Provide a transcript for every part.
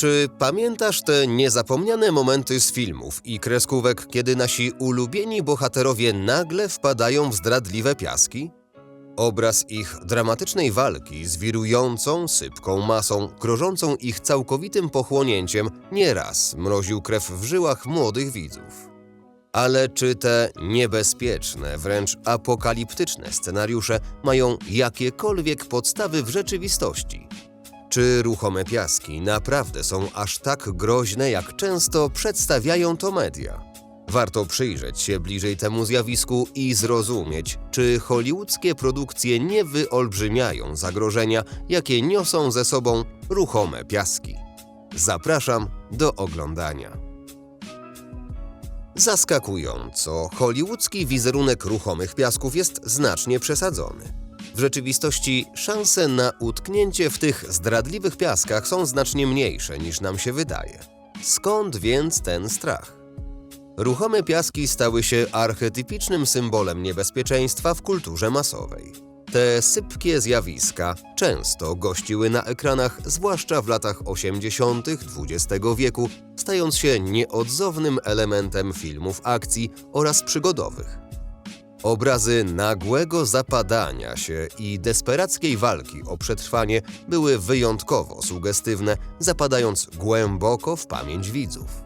Czy pamiętasz te niezapomniane momenty z filmów i kreskówek, kiedy nasi ulubieni bohaterowie nagle wpadają w zdradliwe piaski? Obraz ich dramatycznej walki z wirującą, sypką masą, grożącą ich całkowitym pochłonięciem, nieraz mroził krew w żyłach młodych widzów. Ale czy te niebezpieczne, wręcz apokaliptyczne scenariusze mają jakiekolwiek podstawy w rzeczywistości? Czy ruchome piaski naprawdę są aż tak groźne, jak często przedstawiają to media? Warto przyjrzeć się bliżej temu zjawisku i zrozumieć, czy hollywoodzkie produkcje nie wyolbrzymiają zagrożenia, jakie niosą ze sobą ruchome piaski. Zapraszam do oglądania. Zaskakująco, hollywoodzki wizerunek ruchomych piasków jest znacznie przesadzony. W rzeczywistości szanse na utknięcie w tych zdradliwych piaskach są znacznie mniejsze niż nam się wydaje. Skąd więc ten strach? Ruchome piaski stały się archetypicznym symbolem niebezpieczeństwa w kulturze masowej. Te sypkie zjawiska często gościły na ekranach, zwłaszcza w latach 80. XX wieku, stając się nieodzownym elementem filmów akcji oraz przygodowych. Obrazy nagłego zapadania się i desperackiej walki o przetrwanie były wyjątkowo sugestywne, zapadając głęboko w pamięć widzów.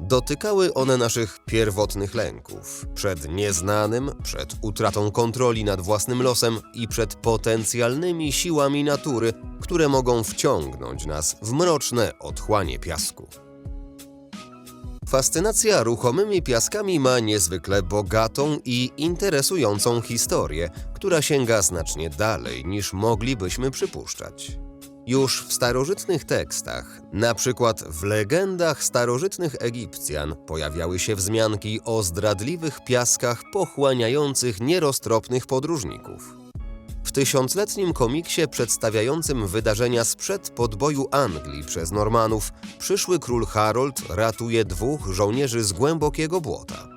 Dotykały one naszych pierwotnych lęków przed nieznanym, przed utratą kontroli nad własnym losem i przed potencjalnymi siłami natury, które mogą wciągnąć nas w mroczne otchłanie piasku. Fascynacja ruchomymi piaskami ma niezwykle bogatą i interesującą historię, która sięga znacznie dalej niż moglibyśmy przypuszczać. Już w starożytnych tekstach, na przykład w legendach starożytnych Egipcjan, pojawiały się wzmianki o zdradliwych piaskach pochłaniających nieroztropnych podróżników. Tysiącletnim komiksie przedstawiającym wydarzenia sprzed podboju Anglii przez Normanów, przyszły król Harold ratuje dwóch żołnierzy z głębokiego błota.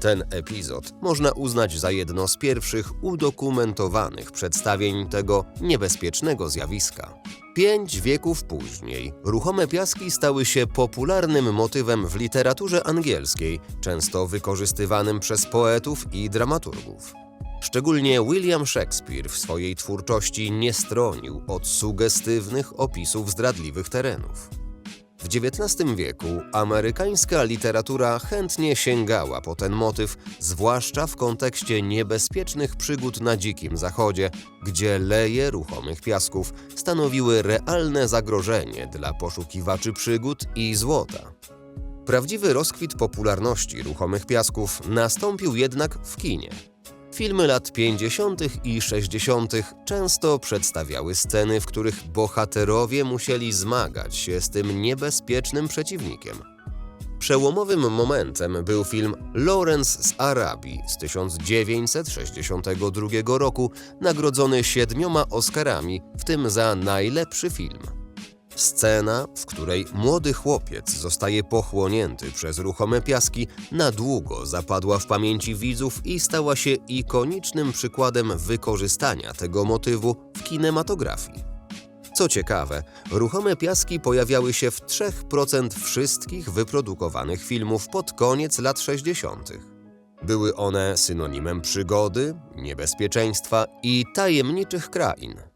Ten epizod można uznać za jedno z pierwszych udokumentowanych przedstawień tego niebezpiecznego zjawiska. Pięć wieków później ruchome piaski stały się popularnym motywem w literaturze angielskiej, często wykorzystywanym przez poetów i dramaturgów. Szczególnie William Shakespeare w swojej twórczości nie stronił od sugestywnych opisów zdradliwych terenów. W XIX wieku amerykańska literatura chętnie sięgała po ten motyw, zwłaszcza w kontekście niebezpiecznych przygód na Dzikim Zachodzie, gdzie leje ruchomych piasków stanowiły realne zagrożenie dla poszukiwaczy przygód i złota. Prawdziwy rozkwit popularności ruchomych piasków nastąpił jednak w kinie. Filmy lat 50. i 60. często przedstawiały sceny, w których bohaterowie musieli zmagać się z tym niebezpiecznym przeciwnikiem. Przełomowym momentem był film Lawrence z Arabii z 1962 roku, nagrodzony siedmioma Oscarami, w tym za najlepszy film. Scena, w której młody chłopiec zostaje pochłonięty przez ruchome piaski, na długo zapadła w pamięci widzów i stała się ikonicznym przykładem wykorzystania tego motywu w kinematografii. Co ciekawe, ruchome piaski pojawiały się w 3% wszystkich wyprodukowanych filmów pod koniec lat 60. Były one synonimem przygody, niebezpieczeństwa i tajemniczych krain.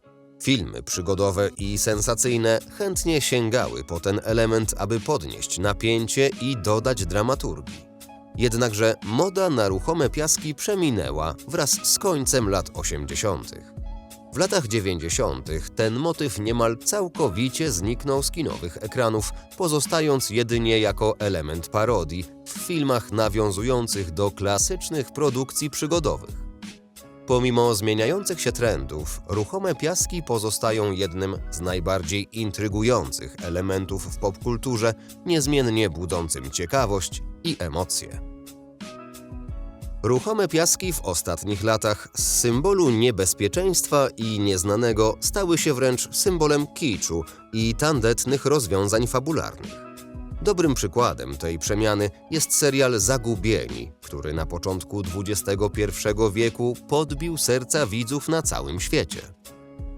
Filmy przygodowe i sensacyjne chętnie sięgały po ten element, aby podnieść napięcie i dodać dramaturgii. Jednakże moda na ruchome piaski przeminęła wraz z końcem lat 80. W latach 90. ten motyw niemal całkowicie zniknął z kinowych ekranów, pozostając jedynie jako element parodii w filmach nawiązujących do klasycznych produkcji przygodowych. Pomimo zmieniających się trendów, ruchome piaski pozostają jednym z najbardziej intrygujących elementów w popkulturze, niezmiennie budzącym ciekawość i emocje. Ruchome piaski w ostatnich latach z symbolu niebezpieczeństwa i nieznanego stały się wręcz symbolem kiczu i tandetnych rozwiązań fabularnych. Dobrym przykładem tej przemiany jest serial Zagubieni, który na początku XXI wieku podbił serca widzów na całym świecie.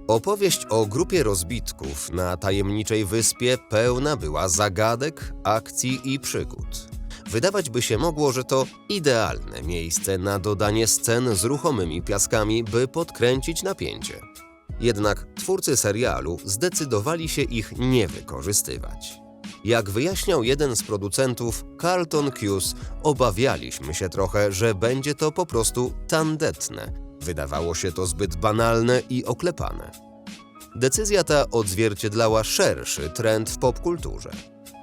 Opowieść o grupie rozbitków na tajemniczej wyspie pełna była zagadek, akcji i przygód. Wydawać by się mogło, że to idealne miejsce na dodanie scen z ruchomymi piaskami, by podkręcić napięcie. Jednak twórcy serialu zdecydowali się ich nie wykorzystywać. Jak wyjaśniał jeden z producentów, Carlton Cuse, obawialiśmy się trochę, że będzie to po prostu tandetne. Wydawało się to zbyt banalne i oklepane. Decyzja ta odzwierciedlała szerszy trend w popkulturze.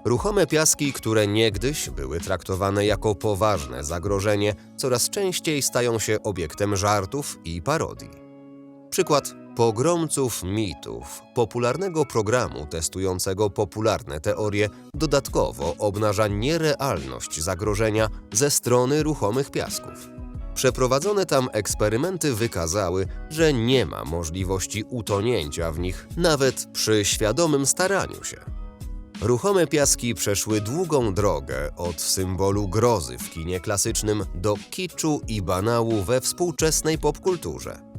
Ruchome piaski, które niegdyś były traktowane jako poważne zagrożenie, coraz częściej stają się obiektem żartów i parodii. Przykład pogromców mitów, popularnego programu testującego popularne teorie, dodatkowo obnaża nierealność zagrożenia ze strony ruchomych piasków. Przeprowadzone tam eksperymenty wykazały, że nie ma możliwości utonięcia w nich, nawet przy świadomym staraniu się. Ruchome piaski przeszły długą drogę od symbolu grozy w kinie klasycznym do kiczu i banału we współczesnej popkulturze.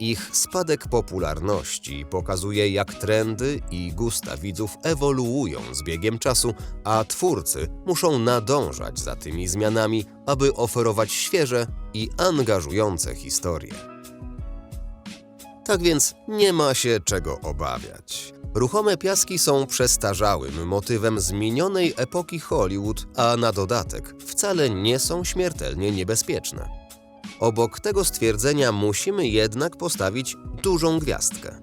Ich spadek popularności pokazuje, jak trendy i gusta widzów ewoluują z biegiem czasu, a twórcy muszą nadążać za tymi zmianami, aby oferować świeże i angażujące historie. Tak więc nie ma się czego obawiać. Ruchome piaski są przestarzałym motywem z minionej epoki Hollywood, a na dodatek wcale nie są śmiertelnie niebezpieczne. Obok tego stwierdzenia musimy jednak postawić dużą gwiazdkę.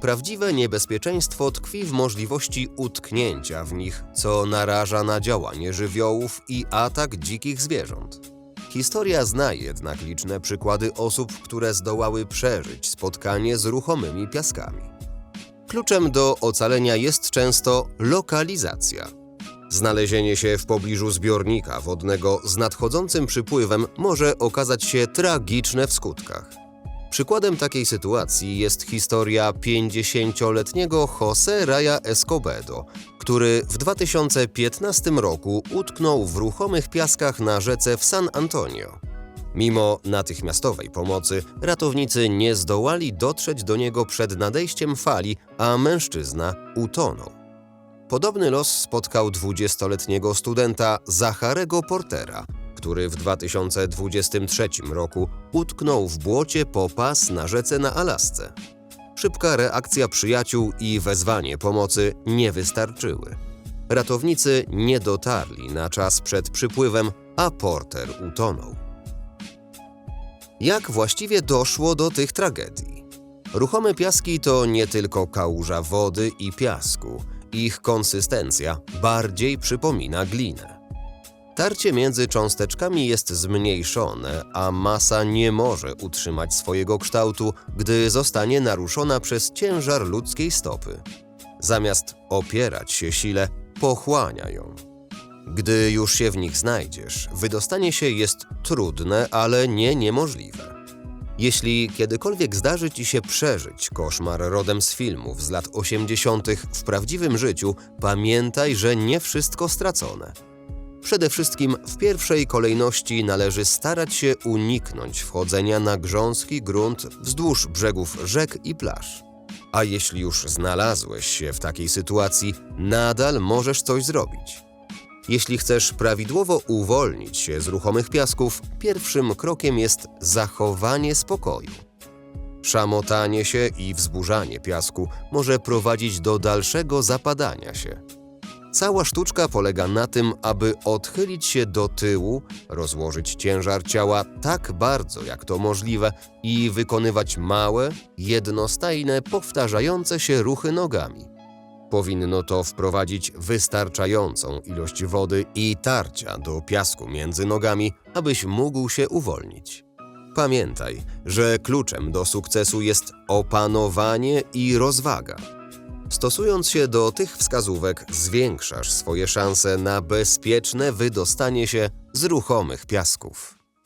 Prawdziwe niebezpieczeństwo tkwi w możliwości utknięcia w nich, co naraża na działanie żywiołów i atak dzikich zwierząt. Historia zna jednak liczne przykłady osób, które zdołały przeżyć spotkanie z ruchomymi piaskami. Kluczem do ocalenia jest często lokalizacja. Znalezienie się w pobliżu zbiornika wodnego z nadchodzącym przypływem może okazać się tragiczne w skutkach. Przykładem takiej sytuacji jest historia 50-letniego Jose Raya Escobedo, który w 2015 roku utknął w ruchomych piaskach na rzece w San Antonio. Mimo natychmiastowej pomocy, ratownicy nie zdołali dotrzeć do niego przed nadejściem fali, a mężczyzna utonął. Podobny los spotkał 20-letniego studenta Zacharego Portera, który w 2023 roku utknął w błocie po pas na rzece na Alasce. Szybka reakcja przyjaciół i wezwanie pomocy nie wystarczyły. Ratownicy nie dotarli na czas przed przypływem, a Porter utonął. Jak właściwie doszło do tych tragedii? Ruchome piaski to nie tylko kałuża wody i piasku. Ich konsystencja bardziej przypomina glinę. Tarcie między cząsteczkami jest zmniejszone, a masa nie może utrzymać swojego kształtu, gdy zostanie naruszona przez ciężar ludzkiej stopy. Zamiast opierać się sile, pochłania ją. Gdy już się w nich znajdziesz, wydostanie się jest trudne, ale nie niemożliwe. Jeśli kiedykolwiek zdarzy ci się przeżyć koszmar rodem z filmów z lat 80. w prawdziwym życiu, pamiętaj, że nie wszystko stracone. Przede wszystkim w pierwszej kolejności należy starać się uniknąć wchodzenia na grząski grunt wzdłuż brzegów rzek i plaż. A jeśli już znalazłeś się w takiej sytuacji, nadal możesz coś zrobić. Jeśli chcesz prawidłowo uwolnić się z ruchomych piasków, pierwszym krokiem jest zachowanie spokoju. Szamotanie się i wzburzanie piasku może prowadzić do dalszego zapadania się. Cała sztuczka polega na tym, aby odchylić się do tyłu, rozłożyć ciężar ciała tak bardzo jak to możliwe i wykonywać małe, jednostajne, powtarzające się ruchy nogami. Powinno to wprowadzić wystarczającą ilość wody i tarcia do piasku między nogami, abyś mógł się uwolnić. Pamiętaj, że kluczem do sukcesu jest opanowanie i rozwaga. Stosując się do tych wskazówek, zwiększasz swoje szanse na bezpieczne wydostanie się z ruchomych piasków.